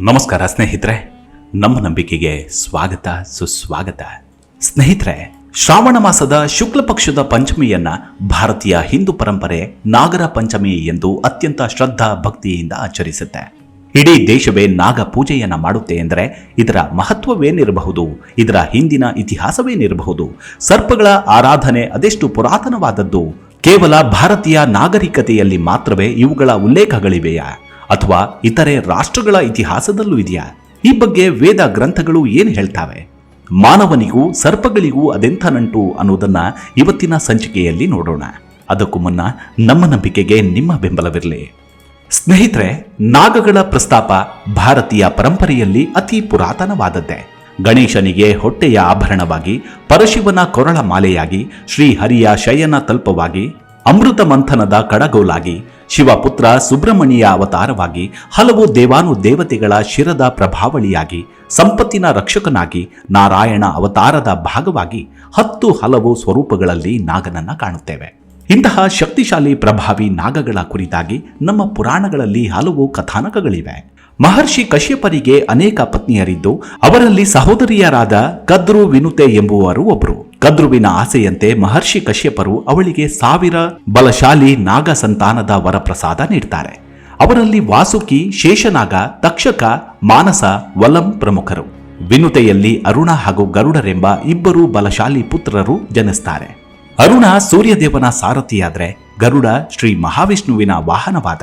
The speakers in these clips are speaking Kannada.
ನಮಸ್ಕಾರ ಸ್ನೇಹಿತರೆ, ನಮ್ಮ ನಂಬಿಕೆಗೆ ಸ್ವಾಗತ, ಸುಸ್ವಾಗತ. ಸ್ನೇಹಿತರೆ, ಶ್ರಾವಣ ಮಾಸದ ಶುಕ್ಲ ಪಕ್ಷದ ಪಂಚಮಿಯನ್ನ ಭಾರತೀಯ ಹಿಂದೂ ಪರಂಪರೆ ನಾಗರ ಪಂಚಮಿ ಎಂದು ಅತ್ಯಂತ ಶ್ರದ್ಧಾ ಭಕ್ತಿಯಿಂದ ಆಚರಿಸುತ್ತೆ. ಇಡೀ ದೇಶವೇ ನಾಗ ಪೂಜೆಯನ್ನ ಮಾಡುತ್ತೆ ಎಂದರೆ ಇದರ ಮಹತ್ವವೇನಿರಬಹುದು, ಇದರ ಹಿಂದಿನ ಇತಿಹಾಸವೇನಿರಬಹುದು, ಸರ್ಪಗಳ ಆರಾಧನೆ ಅದೆಷ್ಟು ಪುರಾತನವಾದದ್ದು, ಕೇವಲ ಭಾರತೀಯ ನಾಗರಿಕತೆಯಲ್ಲಿ ಮಾತ್ರವೇ ಇವುಗಳ ಉಲ್ಲೇಖಗಳಿವೆಯಾ? ಅಥವಾ ಇತರೆ ರಾಷ್ಟ್ರಗಳ ಇತಿಹಾಸದಲ್ಲೂ ಇದೆಯಾ? ಈ ಬಗ್ಗೆ ವೇದ ಗ್ರಂಥಗಳು ಏನು ಹೇಳ್ತಾವೆ? ಮಾನವನಿಗೂ ಸರ್ಪಗಳಿಗೂ ಅದೆಂಥ ನಂಟು ಅನ್ನೋದನ್ನ ಇವತ್ತಿನ ಸಂಚಿಕೆಯಲ್ಲಿ ನೋಡೋಣ. ಅದಕ್ಕೂ ಮುನ್ನ ನಮ್ಮ ನಂಬಿಕೆಗೆ ನಿಮ್ಮ ಬೆಂಬಲವಿರಲಿ. ಸ್ನೇಹಿತರೆ, ನಾಗಗಳ ಪ್ರಸ್ತಾಪ ಭಾರತೀಯ ಪರಂಪರೆಯಲ್ಲಿ ಅತಿ ಪುರಾತನವಾದದ್ದೇ. ಗಣೇಶನಿಗೆ ಹೊಟ್ಟೆಯ ಆಭರಣವಾಗಿ, ಪರಶಿವನ ಕೊರಳ ಮಾಲೆಯಾಗಿ, ಶ್ರೀಹರಿಯ ಶಯನ ತಲ್ಪವಾಗಿ ಅಮೃತ ಮಂಥನದ ಕಡಗೋಲಾಗಿ ಶಿವಪುತ್ರ ಸುಬ್ರಹ್ಮಣ್ಯ ಅವತಾರವಾಗಿ ಹಲವು ದೇವಾನು ದೇವತೆಗಳ ಶಿರದ ಪ್ರಭಾವಳಿಯಾಗಿ, ಸಂಪತ್ತಿನ ರಕ್ಷಕನಾಗಿ ನಾರಾಯಣ ಅವತಾರದ ಭಾಗವಾಗಿ ಹತ್ತು ಹಲವು ಸ್ವರೂಪಗಳಲ್ಲಿ ನಾಗನನ್ನ ಕಾಣುತ್ತೇವೆ. ಇಂತಹ ಶಕ್ತಿಶಾಲಿ ಪ್ರಭಾವಿ ನಾಗಗಳ ಕುರಿತಾಗಿ ನಮ್ಮ ಪುರಾಣಗಳಲ್ಲಿ ಹಲವು ಕಥಾನಕಗಳಿವೆ. ಮಹರ್ಷಿ ಕಶ್ಯಪರಿಗೆ ಅನೇಕ ಪತ್ನಿಯರಿದ್ದು, ಅವರಲ್ಲಿ ಸಹೋದರಿಯರಾದ ಕದ್ರು ವಿನುತೆ ಎಂಬುವರು ಒಬ್ಬರು ಕದ್ರುವಿನ ಆಸೆಯಂತೆ ಮಹರ್ಷಿ ಕಶ್ಯಪರು ಅವಳಿಗೆ ಸಾವಿರ ಬಲಶಾಲಿ ನಾಗ ಸಂತಾನದ ವರಪ್ರಸಾದ ನೀಡ್ತಾರೆ. ಅವರಲ್ಲಿ ವಾಸುಕಿ, ಶೇಷನಾಗ, ತಕ್ಷಕ, ಮಾನಸ ವಲಂ ಪ್ರಮುಖರು. ವಿನುತೆಯಲ್ಲಿ ಅರುಣ ಹಾಗೂ ಗರುಡರೆಂಬ ಇಬ್ಬರು ಬಲಶಾಲಿ ಪುತ್ರರು ಜನಿಸ್ತಾರೆ. ಅರುಣ ಸೂರ್ಯದೇವನ ಸಾರಥಿಯಾದ್ರೆ ಗರುಡ ಶ್ರೀ ಮಹಾವಿಷ್ಣುವಿನ ವಾಹನವಾದ.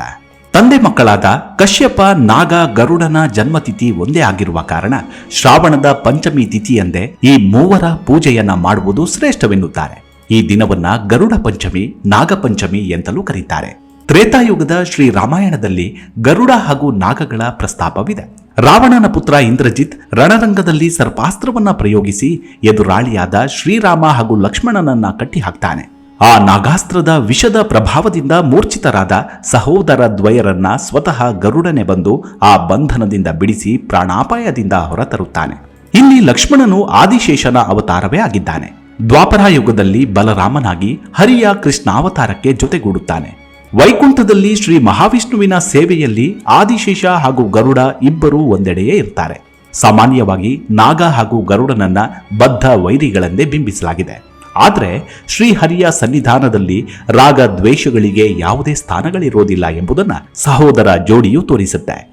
ತಂದೆ ಮಕ್ಕಳಾದ ಕಶ್ಯಪ, ನಾಗ, ಗರುಡನ ಜನ್ಮತಿಥಿ ಒಂದೇ ಆಗಿರುವ ಕಾರಣ ಶ್ರಾವಣದ ಪಂಚಮಿ ತಿಥಿಯಂದೇ ಈ ಮೂವರ ಪೂಜೆಯನ್ನ ಮಾಡುವುದು ಶ್ರೇಷ್ಠವೆನ್ನುತ್ತಾರೆ. ಈ ದಿನವನ್ನ ಗರುಡ ಪಂಚಮಿ ನಾಗಪಂಚಮಿ ಎಂತಲೂ ಕರೀತಾರೆ. ತ್ರೇತಾಯುಗದ ಶ್ರೀ ರಾಮಾಯಣದಲ್ಲಿ ಗರುಡ ಹಾಗೂ ನಾಗಗಳ ಪ್ರಸ್ತಾಪವಿದೆ. ರಾವಣನ ಪುತ್ರ ಇಂದ್ರಜಿತ್ ರಣರಂಗದಲ್ಲಿ ಸರ್ಪಾಸ್ತ್ರವನ್ನ ಪ್ರಯೋಗಿಸಿ ಎದುರಾಳಿಯಾದ ಶ್ರೀರಾಮ ಹಾಗೂ ಲಕ್ಷ್ಮಣನನ್ನ ಕಟ್ಟಿಹಾಕ್ತಾನೆ. ಆ ನಾಗಾಸ್ತ್ರದ ವಿಷದ ಪ್ರಭಾವದಿಂದ ಮೂರ್ಛಿತರಾದ ಸಹೋದರ ದ್ವಯರನ್ನ ಸ್ವತಃ ಗರುಡನೆ ಬಂದು ಆ ಬಂಧನದಿಂದ ಬಿಡಿಸಿ ಪ್ರಾಣಾಪಾಯದಿಂದ ಹೊರತರುತ್ತಾನೆ. ಇಲ್ಲಿ ಲಕ್ಷ್ಮಣನು ಆದಿಶೇಷನ ಅವತಾರವೇ ಆಗಿದ್ದಾನೆ. ದ್ವಾಪರ ಯುಗದಲ್ಲಿ ಬಲರಾಮನಾಗಿ ಹರಿಯ ಕೃಷ್ಣಾವತಾರಕ್ಕೆ ಜೊತೆಗೂಡುತ್ತಾನೆ. ವೈಕುಂಠದಲ್ಲಿ ಶ್ರೀ ಮಹಾವಿಷ್ಣುವಿನ ಸೇವೆಯಲ್ಲಿ ಆದಿಶೇಷ ಹಾಗೂ ಗರುಡ ಇಬ್ಬರೂ ಒಂದೆಡೆಯೇ ಇರ್ತಾರೆ. ಸಾಮಾನ್ಯವಾಗಿ ನಾಗ ಹಾಗೂ ಗರುಡನನ್ನ ಬದ್ಧ ವೈರಿಗಳೆಂದೇ ಬಿಂಬಿಸಲಾಗಿದೆ. ಆದರೆ ಶ್ರೀಹರಿಯ ಸನ್ನಿಧಾನದಲ್ಲಿ ರಾಗ ದ್ವೇಷಗಳಿಗೆ ಯಾವುದೇ ಸ್ಥಾನಗಳಿರೋದಿಲ್ಲ ಎಂಬುದನ್ನ ಸಹೋದರ ಜೋಡಿಯು ತೋರಿಸುತ್ತೆ.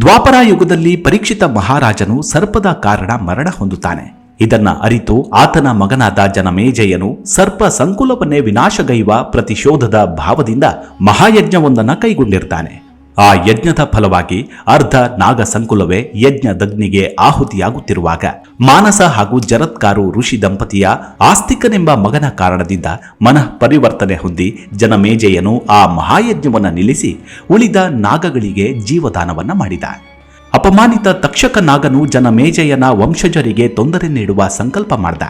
ದ್ವಾಪರ ಯುಗದಲ್ಲಿ ಪರೀಕ್ಷಿತ ಮಹಾರಾಜನು ಸರ್ಪದ ಕಾರಣ ಮರಣ ಹೊಂದುತ್ತಾನೆ. ಇದನ್ನ ಅರಿತು ಆತನ ಮಗನಾದ ಜನಮೇಜಯನು ಸರ್ಪ ಸಂಕುಲವನ್ನೇ ವಿನಾಶಗೈವ ಪ್ರತಿಶೋಧದ ಭಾವದಿಂದ ಮಹಾಯಜ್ಞವೊಂದನ್ನು ಕೈಗೊಂಡಿರ್ತಾನೆ. ಆ ಯಜ್ಞದ ಫಲವಾಗಿ ಅರ್ಧ ನಾಗ ಸಂಕುಲವೇ ಯಜ್ಞ ದಗ್ನಿಗೆ ಆಹುತಿಯಾಗುತ್ತಿರುವಾಗ ಮಾನಸ ಹಾಗೂ ಜರತ್ಕಾರು ಋಷಿ ದಂಪತಿಯ ಆಸ್ತಿಕನೆಂಬ ಮಗನ ಕಾರಣದಿಂದ ಮನಃ ಪರಿವರ್ತನೆ ಹೊಂದಿ ಜನಮೇಜಯನು ಆ ಮಹಾಯಜ್ಞವನ್ನು ನಿಲ್ಲಿಸಿ ಉಳಿದ ನಾಗಗಳಿಗೆ ಜೀವದಾನವನ್ನ ಮಾಡಿದ. ಅಪಮಾನಿತ ತಕ್ಷಕ ನಾಗನು ಜನಮೇಜಯನ ವಂಶಜರಿಗೆ ತೊಂದರೆ ನೀಡುವ ಸಂಕಲ್ಪ ಮಾಡ್ದ.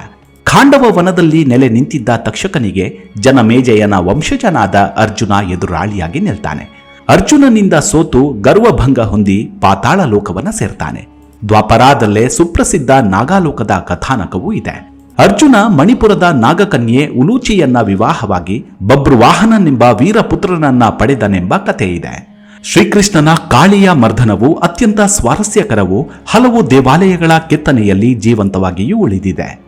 ಖಾಂಡವ ವನದಲ್ಲಿ ನೆಲೆ ನಿಂತಿದ್ದ ತಕ್ಷಕನಿಗೆ ಜನಮೇಜಯನ ವಂಶಜನಾದ ಅರ್ಜುನ ಎದುರಾಳಿಯಾಗಿ ನಿಲ್ತಾನೆ. ಅರ್ಜುನನಿಂದ ಸೋತು ಗರ್ವಭಂಗ ಹೊಂದಿ ಪಾತಾಳ ಲೋಕವನ್ನ ಸೇರ್ತಾನೆ. ದ್ವಾಪರಾದಲ್ಲೇ ಸುಪ್ರಸಿದ್ಧ ನಾಗಾಲೋಕದ ಕಥಾನಕವೂ ಇದೆ. ಅರ್ಜುನ ಮಣಿಪುರದ ನಾಗಕನ್ಯೆ ಉಲೂಚಿಯನ್ನ ವಿವಾಹವಾಗಿ ಬಬ್ರುವಾಹನನೆಂಬ ವೀರಪುತ್ರನನ್ನ ಪಡೆದನೆಂಬ ಕಥೆ ಇದೆ. ಶ್ರೀಕೃಷ್ಣನ ಕಾಳಿಯ ಮರ್ಧನವು ಅತ್ಯಂತ ಸ್ವಾರಸ್ಯಕರವೂ ಹಲವು ದೇವಾಲಯಗಳ ಕೆತ್ತನೆಯಲ್ಲಿ ಜೀವಂತವಾಗಿಯೂ ಉಳಿದಿದೆ.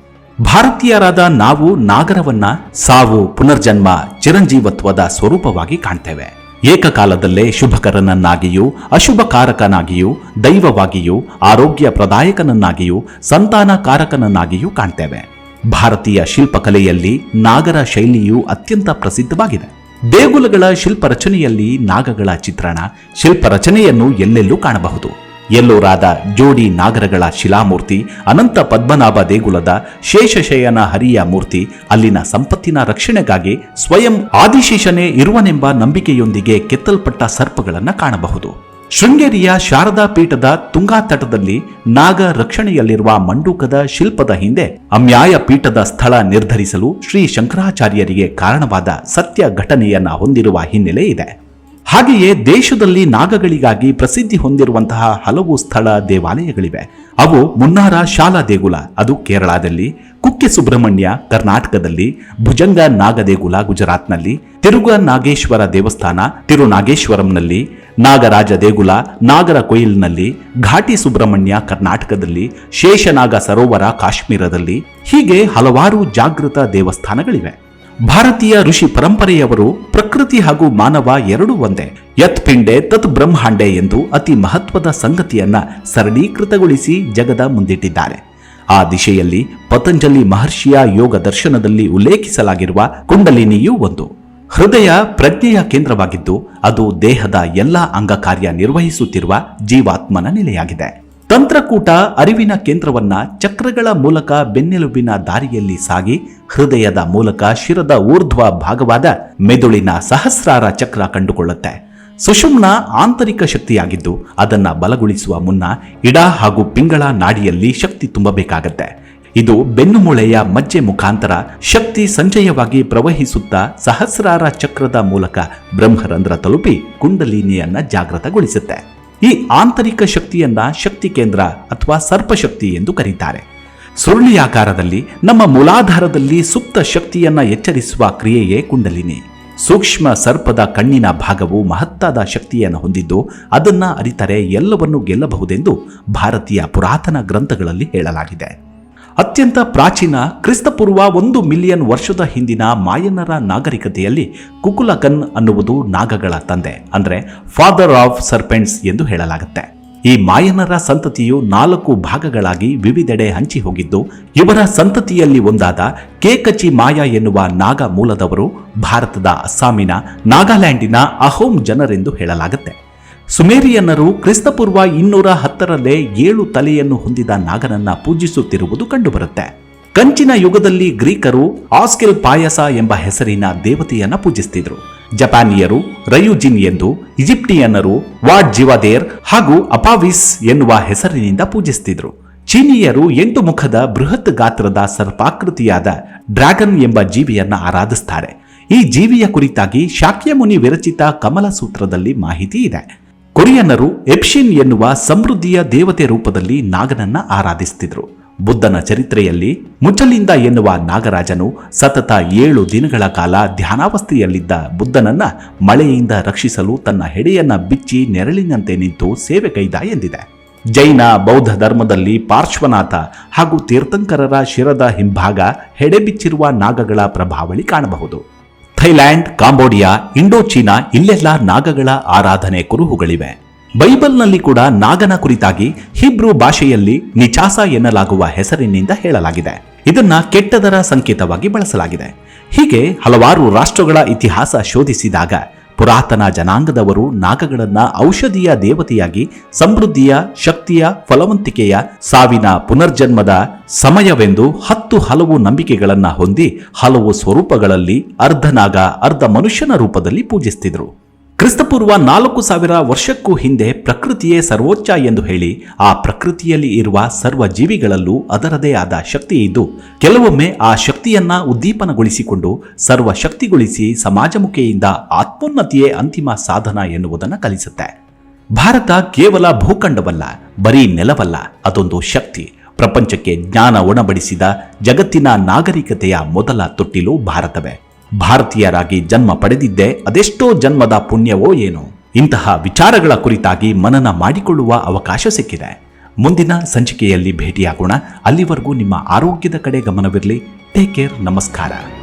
ಭಾರತೀಯರಾದ ನಾವು ನಾಗರವನ್ನ ಸಾವು, ಪುನರ್ಜನ್ಮ, ಚಿರಂಜೀವತ್ವದ ಸ್ವರೂಪವಾಗಿ ಕಾಣ್ತೇವೆ. ಏಕಕಾಲದಲ್ಲೇ ಶುಭಕರನನ್ನಾಗಿಯೂ, ಅಶುಭಕಾರಕನಾಗಿಯೂ, ದೈವವಾಗಿಯೂ ಆರೋಗ್ಯ ಪ್ರದಾಯಕನನ್ನಾಗಿಯೂ ಸಂತಾನಕಾರಕನನ್ನಾಗಿಯೂ ಕಾಣ್ತೇವೆ. ಭಾರತೀಯ ಶಿಲ್ಪಕಲೆಯಲ್ಲಿ ನಾಗರ ಶೈಲಿಯು ಅತ್ಯಂತ ಪ್ರಸಿದ್ಧವಾಗಿದೆ. ದೇಗುಲಗಳ ಶಿಲ್ಪರಚನೆಯಲ್ಲಿ ನಾಗಗಳ ಚಿತ್ರಣ, ಶಿಲ್ಪರಚನೆಯನ್ನು ಎಲ್ಲೆಲ್ಲೂ ಕಾಣಬಹುದು. ಎಲ್ಲೋರಾದ ಜೋಡಿ ನಾಗರಗಳ ಶಿಲಾಮೂರ್ತಿ, ಅನಂತ ಪದ್ಮನಾಭ ದೇಗುಲದ ಶೇಷಶಯನ ಹರಿಯ ಮೂರ್ತಿ, ಅಲ್ಲಿನ ಸಂಪತ್ತಿನ ರಕ್ಷಣೆಗಾಗಿ ಸ್ವಯಂ ಆದಿಶೇಷನೇ ಇರುವನೆಂಬ ನಂಬಿಕೆಯೊಂದಿಗೆ ಕೆತ್ತಲ್ಪಟ್ಟ ಸರ್ಪಗಳನ್ನು ಕಾಣಬಹುದು. ಶೃಂಗೇರಿಯ ಶಾರದಾ ಪೀಠದ ತುಂಗಾ ತಟದಲ್ಲಿ ನಾಗ ರಕ್ಷಣೆಯಲ್ಲಿರುವ ಮಂಡೂಕದ ಶಿಲ್ಪದ ಹಿಂದೆ ಅಮ್ಯಾಯ ಪೀಠದ ಸ್ಥಳ ನಿರ್ಧರಿಸಲು ಶ್ರೀ ಶಂಕರಾಚಾರ್ಯರಿಗೆ ಕಾರಣವಾದ ಸತ್ಯ ಘಟನೆಯನ್ನ ಹೊಂದಿರುವ ಹಿನ್ನೆಲೆ ಇದೆ. ಹಾಗೆಯೇ ದೇಶದಲ್ಲಿ ನಾಗಗಳಿಗಾಗಿ ಪ್ರಸಿದ್ಧಿ ಹೊಂದಿರುವಂತಹ ಹಲವು ಸ್ಥಳ ದೇವಾಲಯಗಳಿವೆ. ಅವು ಮುನ್ನಾರ ಶಾಲಾ ದೇಗುಲ, ಅದು ಕೇರಳದಲ್ಲಿ, ಕುಕ್ಕೆ ಸುಬ್ರಹ್ಮಣ್ಯ ಕರ್ನಾಟಕದಲ್ಲಿ, ಭುಜಂಗ ನಾಗದೇಗುಲ ಗುಜರಾತ್ನಲ್ಲಿ, ತಿರುಗ ನಾಗೇಶ್ವರ ದೇವಸ್ಥಾನ ತಿರುನಾಗೇಶ್ವರಂನಲ್ಲಿ, ನಾಗರಾಜ ದೇಗುಲ ನಾಗರ ಕೊಯಿಲ್ನಲ್ಲಿ ಘಾಟಿ ಸುಬ್ರಹ್ಮಣ್ಯ ಕರ್ನಾಟಕದಲ್ಲಿ, ಶೇಷನಾಗ ಸರೋವರ ಕಾಶ್ಮೀರದಲ್ಲಿ ಹೀಗೆ ಹಲವಾರು ಜಾಗೃತ ದೇವಸ್ಥಾನಗಳಿವೆ. ಭಾರತೀಯ ಋಷಿ ಪರಂಪರೆಯವರು ಪ್ರಕೃತಿ ಹಾಗೂ ಮಾನವ ಎರಡೂ ಒಂದೇ. ಯತ್ ಪಿಂಡೆ ತತ್ ಬ್ರಹ್ಮಾಂಡೆ ಎಂದು ಅತಿ ಮಹತ್ವದ ಸಂಗತಿಯನ್ನ ಸರಳೀಕೃತಗೊಳಿಸಿ ಜಗದ ಮುಂದಿಟ್ಟಿದ್ದಾರೆ. ಆ ದಿಶೆಯಲ್ಲಿ ಪತಂಜಲಿ ಮಹರ್ಷಿಯ ಯೋಗ ದರ್ಶನದಲ್ಲಿ ಉಲ್ಲೇಖಿಸಲಾಗಿರುವ ಕುಂಡಲಿನಿಯೂ ಒಂದು. ಹೃದಯ ಪ್ರಜ್ಞೆಯ ಕೇಂದ್ರವಾಗಿದ್ದು, ಅದು ದೇಹದ ಎಲ್ಲ ಅಂಗ ಕಾರ್ಯ ನಿರ್ವಹಿಸುತ್ತಿರುವ ಜೀವಾತ್ಮನ ನೆಲೆಯಾಗಿದೆ. ತಂತ್ರಕೂಟ ಅರಿವಿನ ಕೇಂದ್ರವನ್ನ ಚಕ್ರಗಳ ಮೂಲಕ ಬೆನ್ನೆಲುಬಿನ ದಾರಿಯಲ್ಲಿ ಸಾಗಿ ಹೃದಯದ ಮೂಲಕ ಶಿರದ ಊರ್ಧ್ವ ಭಾಗವಾದ ಮೆದುಳಿನ ಸಹಸ್ರಾರ ಚಕ್ರ ಕಂಡುಕೊಳ್ಳುತ್ತೆ. ಸುಷುಮ್ನ ಆಂತರಿಕ ಶಕ್ತಿಯಾಗಿದ್ದು ಅದನ್ನ ಬಲಗೊಳಿಸುವ ಮುನ್ನ ಇಡ ಹಾಗೂ ಪಿಂಗಳ ನಾಡಿಯಲ್ಲಿ ಶಕ್ತಿ ತುಂಬಬೇಕಾಗತ್ತೆ. ಇದು ಬೆನ್ನುಮೂಳೆಯ ಮಜ್ಜೆ ಮುಖಾಂತರ ಶಕ್ತಿ ಸಂಚಯವಾಗಿ ಪ್ರವಹಿಸುತ್ತಾ ಸಹಸ್ರಾರ ಚಕ್ರದ ಮೂಲಕ ಬ್ರಹ್ಮರಂಧ್ರ ತಲುಪಿ ಕುಂಡಲಿನಿಯನ್ನ ಜಾಗೃತಗೊಳಿಸುತ್ತೆ ಈ ಆಂತರಿಕ ಶಕ್ತಿಯನ್ನ ಶಕ್ತಿ ಕೇಂದ್ರ ಅಥವಾ ಸರ್ಪಶಕ್ತಿ ಎಂದು ಕರೀತಾರೆ. ಸುರುಳಿಯಾಕಾರದಲ್ಲಿ ನಮ್ಮ ಮೂಲಾಧಾರದಲ್ಲಿ ಸುಪ್ತ ಶಕ್ತಿಯನ್ನ ಎಚ್ಚರಿಸುವ ಕ್ರಿಯೆಯೇ ಕುಂಡಲಿನಿ. ಸೂಕ್ಷ್ಮ ಸರ್ಪದ ಕಣ್ಣಿನ ಭಾಗವು ಮಹತ್ತಾದ ಶಕ್ತಿಯನ್ನು ಹೊಂದಿದ್ದು ಅದನ್ನ ಅರಿತರೆ ಎಲ್ಲವನ್ನೂ ಗೆಲ್ಲಬಹುದೆಂದು ಭಾರತೀಯ ಪುರಾತನ ಗ್ರಂಥಗಳಲ್ಲಿ ಹೇಳಲಾಗಿದೆ. ಅತ್ಯಂತ ಪ್ರಾಚೀನ ಕ್ರಿಸ್ತಪೂರ್ವ ಒಂದು ಮಿಲಿಯನ್ ವರ್ಷದ ಹಿಂದಿನ ಮಾಯನ್ನರ ನಾಗರಿಕತೆಯಲ್ಲಿ ಕುಕುಲಕನ್ ಅನ್ನುವುದು ನಾಗಗಳ ತಂದೆ, ಅಂದರೆ ಫಾದರ್ ಆಫ್ ಸರ್ಪೆಂಟ್ಸ್ ಎಂದು ಹೇಳಲಾಗುತ್ತೆ. ಈ ಮಾಯನರ ಸಂತತಿಯು ನಾಲ್ಕು ಭಾಗಗಳಾಗಿ ವಿವಿಧೆಡೆ ಹಂಚಿ ಹೋಗಿದ್ದು, ಇವರ ಸಂತತಿಯಲ್ಲಿ ಒಂದಾದ ಕೇಕಚಿ ಮಾಯ ಎನ್ನುವ ನಾಗ ಮೂಲದವರು ಭಾರತದ ಅಸ್ಸಾಮಿನ ನಾಗಾಲ್ಯಾಂಡಿನ ಅಹೋಮ್ ಜನರೆಂದು ಹೇಳಲಾಗುತ್ತೆ. ಸುಮೇರಿಯನ್ನರು ಕ್ರಿಸ್ತಪೂರ್ವ ಇನ್ನೂರ ಹತ್ತರಲ್ಲೇ ಏಳು ತಲೆಯನ್ನು ಹೊಂದಿದ ನಾಗನನ್ನ ಪೂಜಿಸುತ್ತಿರುವುದು ಕಂಡುಬರುತ್ತೆ. ಕಂಚಿನ ಯುಗದಲ್ಲಿ ಗ್ರೀಕರು ಆಸ್ಕಿಲ್ ಪಾಯಸ ಎಂಬ ಹೆಸರಿನ ದೇವತೆಯನ್ನ ಪೂಜಿಸ್ತಿದ್ರು. ಜಪಾನಿಯರು ರಯುಜಿನ್ ಎಂದು, ಈಜಿಪ್ಟಿಯನ್ನರು ವಾಡ್ ಜಿವಾದೇರ್ ಹಾಗೂ ಅಪಾವಿಸ್ ಎನ್ನುವ ಹೆಸರಿನಿಂದ ಪೂಜಿಸ್ತಿದ್ರು. ಚೀನಿಯರು ಎಂಟು ಮುಖದ ಬೃಹತ್ ಗಾತ್ರದ ಸರ್ಪಾಕೃತಿಯಾದ ಡ್ರ್ಯಾಗನ್ ಎಂಬ ಜೀವಿಯನ್ನ ಆರಾಧಿಸ್ತಾರೆ. ಈ ಜೀವಿಯ ಕುರಿತಾಗಿ ಶಾಕ್ಯಮುನಿ ವಿರಚಿತ ಕಮಲ ಸೂತ್ರದಲ್ಲಿ ಮಾಹಿತಿ ಇದೆ. ಕೊರಿಯನ್ನರು ಎಪ್ಷಿನ್ ಎನ್ನುವ ಸಮೃದ್ಧಿಯ ದೇವತೆ ರೂಪದಲ್ಲಿ ನಾಗನನ್ನ ಆರಾಧಿಸುತ್ತಿದ್ದರು ಬುದ್ಧನ ಚರಿತ್ರೆಯಲ್ಲಿ ಮುಚ್ಚಲಿಂದ ಎನ್ನುವ ನಾಗರಾಜನು ಸತತ ಏಳು ದಿನಗಳ ಕಾಲ ಧ್ಯಾನಾವಸ್ಥೆಯಲ್ಲಿದ್ದ ಬುದ್ಧನನ್ನ ಮಳೆಯಿಂದ ರಕ್ಷಿಸಲು ತನ್ನ ಹೆಡೆಯನ್ನ ಬಿಚ್ಚಿ ನೆರಳಿನಂತೆ ನಿಂತು ಸೇವೆ ಕೈದ ಎಂದಿದೆ. ಜೈನ, ಬೌದ್ಧ ಧರ್ಮದಲ್ಲಿ ಪಾರ್ಶ್ವನಾಥ ಹಾಗೂ ತೀರ್ಥಂಕರರ ಶಿರದ ಹಿಂಭಾಗ ಹೆಡೆ ಬಿಚ್ಚಿರುವ ನಾಗಗಳ ಪ್ರಭಾವಳಿ ಕಾಣಬಹುದು. ಥೈಲ್ಯಾಂಡ್, ಕಾಂಬೋಡಿಯಾ, ಇಂಡೋಚೀನಾ, ಇಲ್ಲೆಲ್ಲ ನಾಗಗಳ ಆರಾಧನೆ ಕುರುಹುಗಳಿವೆ. ಬೈಬಲ್ನಲ್ಲಿ ಕೂಡ ನಾಗನ ಕುರಿತಾಗಿ ಹಿಬ್ರೂ ಭಾಷೆಯಲ್ಲಿ ನಿಚಾಸ ಎನ್ನಲಾಗುವ ಹೆಸರಿನಿಂದ ಹೇಳಲಾಗಿದೆ. ಇದನ್ನ ಕೆಟ್ಟದರ ಸಂಕೇತವಾಗಿ ಬಳಸಲಾಗಿದೆ. ಹೀಗೆ ಹಲವಾರು ರಾಷ್ಟ್ರಗಳ ಇತಿಹಾಸ ಶೋಧಿಸಿದಾಗ ಪುರಾತನ ಜನಾಂಗದವರು ನಾಗಗಳನ್ನ ಔಷಧಿಯ ದೇವತೆಯಾಗಿ, ಸಮೃದ್ಧಿಯ, ಶಕ್ತಿಯ, ಫಲವಂತಿಕೆಯ ಸಾವಿನ ಪುನರ್ಜನ್ಮದ ಸಮಯವೆಂದು ಹತ್ತು ಹಲವು ನಂಬಿಕೆಗಳನ್ನು ಹೊಂದಿ ಹಲವು ಸ್ವರೂಪಗಳಲ್ಲಿ ಅರ್ಧನಾಗ, ಅರ್ಧ ಮನುಷ್ಯನ ರೂಪದಲ್ಲಿ ಪೂಜಿಸ್ತಿದ್ರು. ಕ್ರಿಸ್ತಪೂರ್ವ ನಾಲ್ಕು ಸಾವಿರ ವರ್ಷಕ್ಕೂ ಹಿಂದೆ ಪ್ರಕೃತಿಯೇ ಸರ್ವೋಚ್ಚ ಎಂದು ಹೇಳಿ, ಆ ಪ್ರಕೃತಿಯಲ್ಲಿ ಇರುವ ಸರ್ವ ಜೀವಿಗಳಲ್ಲೂ ಅದರದೇ ಆದ ಶಕ್ತಿ ಇದ್ದು, ಕೆಲವೊಮ್ಮೆ ಆ ಶಕ್ತಿಯನ್ನ ಉದ್ದೀಪನಗೊಳಿಸಿಕೊಂಡು ಸರ್ವ ಶಕ್ತಿಗೊಳಿಸಿ ಸಮಾಜಮುಖಿಯಿಂದ ಆತ್ಮೋನ್ನತಿಯೇ ಅಂತಿಮ ಸಾಧನ ಎನ್ನುವುದನ್ನು ಕಲಿಸುತ್ತೆ. ಭಾರತ ಕೇವಲ ಭೂಖಂಡವಲ್ಲ, ಬರೀ ನೆಲವಲ್ಲ, ಅದೊಂದು ಶಕ್ತಿ. ಪ್ರಪಂಚಕ್ಕೆ ಜ್ಞಾನ ಉಣಬಡಿಸಿದ ಜಗತ್ತಿನ ನಾಗರಿಕತೆಯ ಮೊದಲ ತೊಟ್ಟಿಲು ಭಾರತವೇ. ಭಾರತೀಯರಾಗಿ ಜನ್ಮ ಪಡೆದಿದ್ದೆ, ಅದೆಷ್ಟೋ ಜನ್ಮದ ಪುಣ್ಯವೋ ಏನೋ. ಇಂತಹ ವಿಚಾರಗಳ ಕುರಿತಾಗಿ ಮನನ ಮಾಡಿಕೊಳ್ಳುವ ಅವಕಾಶ ಸಿಕ್ಕಿದೆ. ಮುಂದಿನ ಸಂಚಿಕೆಯಲ್ಲಿ ಭೇಟಿಯಾಗೋಣ. ಅಲ್ಲಿವರೆಗೂ ನಿಮ್ಮ ಆರೋಗ್ಯದ ಕಡೆ ಗಮನವಿರಲಿ. ಟೇಕ್ ಕೇರ್ ನಮಸ್ಕಾರ.